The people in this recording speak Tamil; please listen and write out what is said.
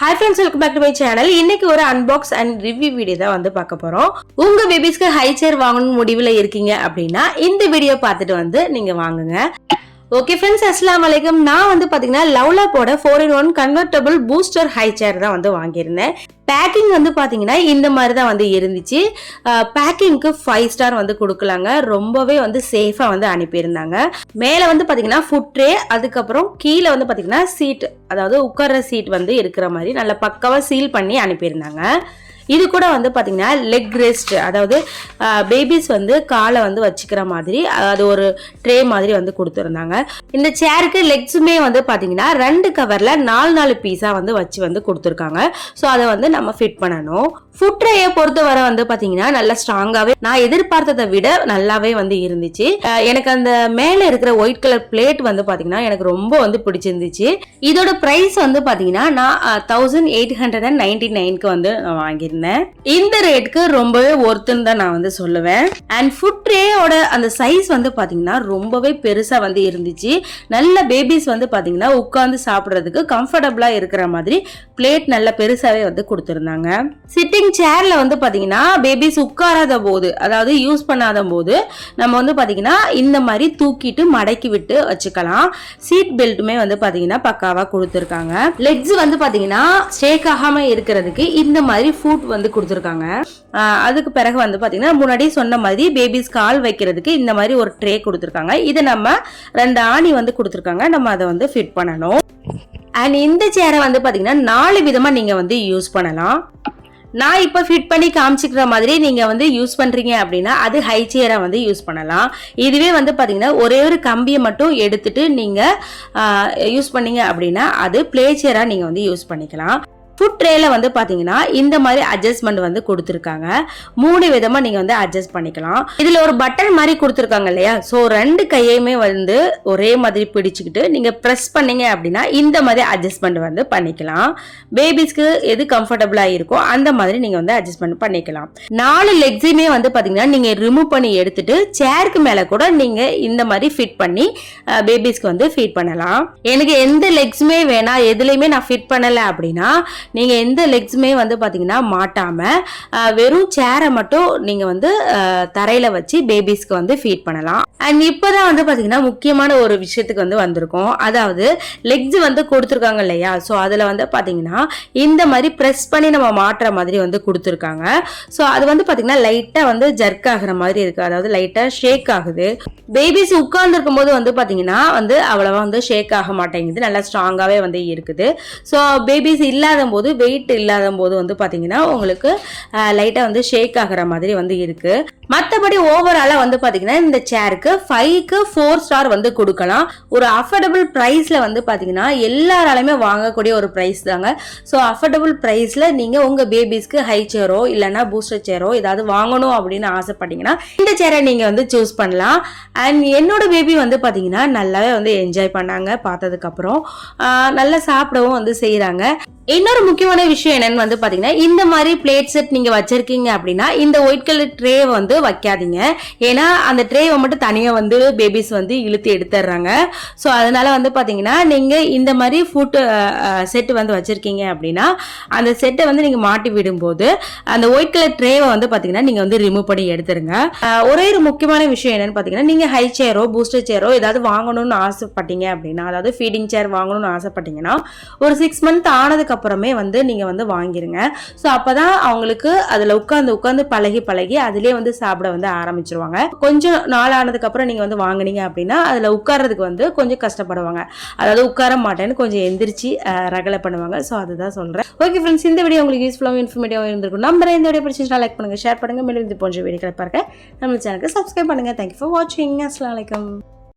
Hi friends welcome back to my channel இன்னைக்கு ஒரு அன்பாக்ஸ் அண்ட் ரிவ்யூ வீடியோ தான் வந்து பார்க்க போறோம். உங்க பேபிஸ்க்கு ஹை சேர் வாங்கணும் முடிவில் இருக்கீங்க அப்படின்னா இந்த வீடியோ பார்த்துட்டு வந்து நீங்க வாங்குங்க. ஓகே ஃப்ரெண்ட்ஸ் அஸ்லாம் வலைக்கம் நான் வந்து பார்த்தீங்கன்னா லவ்லாப்போட four in one convertible booster high chair தான் வந்து வாங்கியிருந்தேன். பேக்கிங் வந்து பார்த்தீங்கன்னா இந்த மாதிரி தான் வந்து இருந்துச்சு. பேக்கிங்க்கு ஃபைவ் ஸ்டார் வந்து கொடுக்கலாங்க. ரொம்பவே வந்து சேஃபாக வந்து அனுப்பியிருந்தாங்க. மேலே வந்து பார்த்தீங்கன்னா ஃபுட் ட்ரே அதுக்கப்புறம் கீழே வந்து பார்த்தீங்கன்னா சீட் அதாவது உட்கார்ற சீட் வந்து இருக்கிற மாதிரி நல்லா பக்காவாக சீல் பண்ணி அனுப்பியிருந்தாங்க. இது கூட வந்து பார்த்தீங்கன்னா லெக் ரெஸ்ட் அதாவது பேபிஸ் வந்து காலை வந்து வச்சுக்கிற மாதிரி அது ஒரு ட்ரே மாதிரி வந்து கொடுத்துருந்தாங்க. இந்த சேருக்கு லெக்ஸுமே வந்து பார்த்தீங்கன்னா ரெண்டு கவரில் நாலு நாலு பீஸாக வந்து வச்சு வந்து கொடுத்துருக்காங்க. ஸோ அதை வந்து நம்ம ஃபிட் பண்ணணும். ஃபுட் ட்ரேயை பொறுத்தவரை வந்து பார்த்தீங்கன்னா நல்லா ஸ்ட்ராங்காகவே நான் எதிர்பார்த்ததை விட நல்லாவே வந்து இருந்துச்சு. எனக்கு அந்த மேலே இருக்கிற ஒயிட் கலர் பிளேட் வந்து பார்த்தீங்கன்னா எனக்கு ரொம்ப வந்து பிடிச்சிருந்துச்சு. இதோட ப்ரைஸ் வந்து பார்த்தீங்கன்னா நான் thousand eight hundred and ninety நைனுக்கு வந்து வாங்கியிருந்தேன். வாங்கியிருந்தேன் இந்த ரேட்டுக்கு ரொம்பவே ஒர்த்துன்னு தான் நான் வந்து சொல்லுவேன். அண்ட் ஃபுட் ட்ரேயோட அந்த சைஸ் வந்து பார்த்தீங்கன்னா ரொம்பவே பெருசாக வந்து இருந்துச்சு. நல்ல பேபிஸ் வந்து பார்த்தீங்கன்னா உட்காந்து சாப்பிட்றதுக்கு கம்ஃபர்டபுளாக இருக்கிற மாதிரி பிளேட் நல்ல பெருசாகவே வந்து கொடுத்துருந்தாங்க. சிட்டிங் சேரில் வந்து பார்த்தீங்கன்னா பேபிஸ் உட்காராத போது அதாவது யூஸ் பண்ணாத போது நம்ம வந்து பார்த்தீங்கன்னா இந்த மாதிரி தூக்கிட்டு மடக்கி விட்டு வச்சுக்கலாம். சீட் பெல்ட்டுமே வந்து பார்த்தீங்கன்னா பக்காவாக கொடுத்துருக்காங்க. லெக்ஸ் வந்து பார்த்தீங்கன்னா ஸ்டேக் ஆகாமல் இருக்கிறதுக்கு இந்த மாதிரி ஃபுட் வந்து கொடுத்துருக்காங்க. அதுக்கு பிறகு வந்து பார்த்தீங்கன்னா முன்னாடி சொன்ன மாதிரி பேபிஸ் கால் வைக்கிறதுக்கு இந்த மாதிரி ஒரு ட்ரே கொடுத்துருக்காங்க. இதை நம்ம ரெண்டு ஆணி வந்து கொடுத்துருக்காங்க. நம்ம அதை வந்து ஃபிட் பண்ணணும். அண்ட் இந்த சேரை வந்து பார்த்தீங்கன்னா நாலு விதமாக நீங்கள் வந்து யூஸ் பண்ணலாம். நான் இப்போ ஃபிட் பண்ணி காமிச்சிக்கிற மாதிரி நீங்கள் வந்து யூஸ் பண்ணுறீங்க அப்படின்னா அது ஹை சேராக வந்து யூஸ் பண்ணலாம். இதுவே வந்து பார்த்தீங்கன்னா ஒரே ஒரு கம்பியை மட்டும் எடுத்துட்டு நீங்கள் யூஸ் பண்ணீங்க அப்படின்னா அது ப்ளே சேராக நீங்கள் வந்து யூஸ் பண்ணிக்கலாம். ஃபுட் ட்ரேல வந்து பார்த்தீங்கன்னா இந்த மாதிரி அட்ஜஸ்ட்மெண்ட் வந்து கொடுத்துருக்காங்க. மூணு விதமாக நீங்கள் வந்து அட்ஜஸ்ட் பண்ணிக்கலாம். இதில் ஒரு பட்டன் மாதிரி கொடுத்துருக்காங்க இல்லையா? ஸோ ரெண்டு கையுமே வந்து ஒரே மாதிரி பிடிச்சிக்கிட்டு நீங்கள் ப்ரெஸ் பண்ணீங்க அப்படின்னா இந்த மாதிரி அட்ஜஸ்ட்மெண்ட் வந்து பண்ணிக்கலாம். பேபிஸ்க்கு எது கம்ஃபர்டபுளாக இருக்கோ அந்த மாதிரி நீங்கள் வந்து அட்ஜஸ்ட்மெண்ட் பண்ணிக்கலாம். நாலு லெக்ஸையுமே வந்து பார்த்தீங்கன்னா நீங்கள் ரிமூவ் பண்ணி எடுத்துட்டு சேருக்கு மேலே கூட நீங்கள் இந்த மாதிரி ஃபிட் பண்ணி பேபிஸ்க்கு வந்து ஃபீட் பண்ணலாம். எனக்கு எந்த லெக்ஸுமே வேணாம் எதுலேயுமே நான் ஃபிட் பண்ணலை அப்படின்னா நீங்கள் எந்த லெக்ஸுமே வந்து பார்த்தீங்கன்னா மாட்டாமல் வெறும் சேரை மட்டும் நீங்கள் வந்து தரையில் வச்சு பேபிஸ்க்கு வந்து ஃபீட் பண்ணலாம். அண்ட் இப்போ தான் வந்து பார்த்தீங்கன்னா முக்கியமான ஒரு விஷயத்துக்கு வந்து வந்திருக்கோம். அதாவது லெக்ஸ் வந்து கொடுத்துருக்காங்க இல்லையா? ஸோ அதில் வந்து பார்த்தீங்கன்னா இந்த மாதிரி ப்ரெஸ் பண்ணி நம்ம மாட்டுற மாதிரி வந்து கொடுத்துருக்காங்க. ஸோ அது வந்து பார்த்தீங்கன்னா லைட்டாக வந்து ஜர்க் ஆகுற மாதிரி இருக்குது அதாவது லைட்டாக ஷேக் ஆகுது. பேபிஸ் உட்கார்ந்துருக்கும் போது வந்து பார்த்தீங்கன்னா வந்து அவ்வளோவா வந்து ஷேக் ஆக மாட்டேங்குது. நல்லா ஸ்ட்ராங்காகவே வந்து இருக்குது. ஸோ பேபிஸ் இல்லாத போது வெயிட் இல்லாத போது வந்து பார்த்தீங்கன்னா உங்களுக்கு லைட்டாக வந்து ஷேக் ஆகிற மாதிரி வந்து இருக்குது மற்றபடி ஓவராலாக வந்து பார்த்தீங்கன்னா இந்த சேருக்கு ஃபைவ்க்கு ஃபோர் ஸ்டார் வந்து கொடுக்கலாம். ஒரு அஃபோர்டபுள் ப்ரைஸில் வந்து பார்த்தீங்கன்னா எல்லாராலையுமே வாங்கக்கூடிய ஒரு ப்ரைஸ் தாங்க. ஸோ அஃபோர்டபுள் ப்ரைஸில் நீங்கள் உங்கள் பேபிஸ்க்கு ஹை சேரோ இல்லைன்னா பூஸ்டர் சேரோ ஏதாவது வாங்கணும் அப்படின்னு ஆசைப்பட்டீங்கன்னா இந்த சேரை நீங்கள் வந்து சூஸ் பண்ணலாம். அண்ட் என்னோட பேபி வந்து பார்த்தீங்கன்னா நல்லாவே வந்து என்ஜாய் பண்ணாங்க பார்த்ததுக்கப்புறம். நல்லா சாப்பிடவும் வந்து செய்கிறாங்க இன்னொரு முக்கியமான விஷயம் என்னன்னு வந்து பாத்தீங்கன்னா இந்த மாதிரி பிளேட் செட் நீங்க வச்சிருக்கீங்க அப்படின்னா இந்த ஒயிட் கலர் ட்ரே வந்து வைக்காதீங்க. ஏன்னா அந்த ட்ரேவை மட்டும் தனியா வந்து பேபிஸ் வந்து இழுத்து எடுத்துடுறாங்க. ஸோ அதனால வந்து பாத்தீங்கன்னா நீங்க இந்த மாதிரி ஃபுட் செட் வந்து வச்சிருக்கீங்க அப்படின்னா அந்த செட்டை வந்து நீங்க மாட்டி விடும்போது அந்த ஒயிட் கலர் ட்ரேவை வந்து பாத்தீங்கன்னா நீங்க வந்து ரிமூவ் பண்ணி எடுத்துருங்க ஒரே ஒரு முக்கியமான விஷயம் என்னன்னு பாத்தீங்கன்னா நீங்க ஹை சேரோ பூஸ்டர் சேரோ ஏதாவது வாங்கணும்னு ஆசைப்பட்டீங்க அப்படின்னா அதாவது ஃபீடிங் சேர் வாங்கணும்னு ஆசைப்பட்டீங்கன்னா ஒரு சிக்ஸ் மந்த் ஆனதுக்கு அப்புறமே வந்து நீங்கள் வந்து வாங்கிருங்க. ஸோ அப்போ தான் அவங்களுக்கு அதில் உட்காந்து உட்காந்து பழகி பழகி அதிலே வந்து சாப்பிட வந்து ஆரம்பிச்சிருவாங்க. கொஞ்சம் நாள் ஆனதுக்கப்புறம் நீங்கள் வந்து வாங்கினீங்க அப்படின்னா அதில் உட்கார்றதுக்கு வந்து கொஞ்சம் கஷ்டப்படுவாங்க. அதாவது உட்கார மாட்டேன்னு கொஞ்சம் எந்திரிச்சு ரகலை பண்ணுவாங்க. ஸோ அதுதான் சொல்கிறேன் ஓகே ஃப்ரெண்ட்ஸ் இந்த வீடியோ உங்களுக்கு யூஸ்ஃபுல்லாகவும் இன்ஃபர்மேட்டிவாக இருந்திருக்கும். நம்பர் இந்த வீடியோ பிடிச்சிருந்தா லைக் பண்ணுங்கள் ஷேர் பண்ணுங்கள் மேலும் இது போன்ற வீடியோக்களை பார்க்க நம்ம சேனலுக்கு சப்ஸ்கிரைப் பண்ணுங்கள் தேங்க்யூ ஃபார் வாட்சிங் அஸ்லாம் வலைக்கம்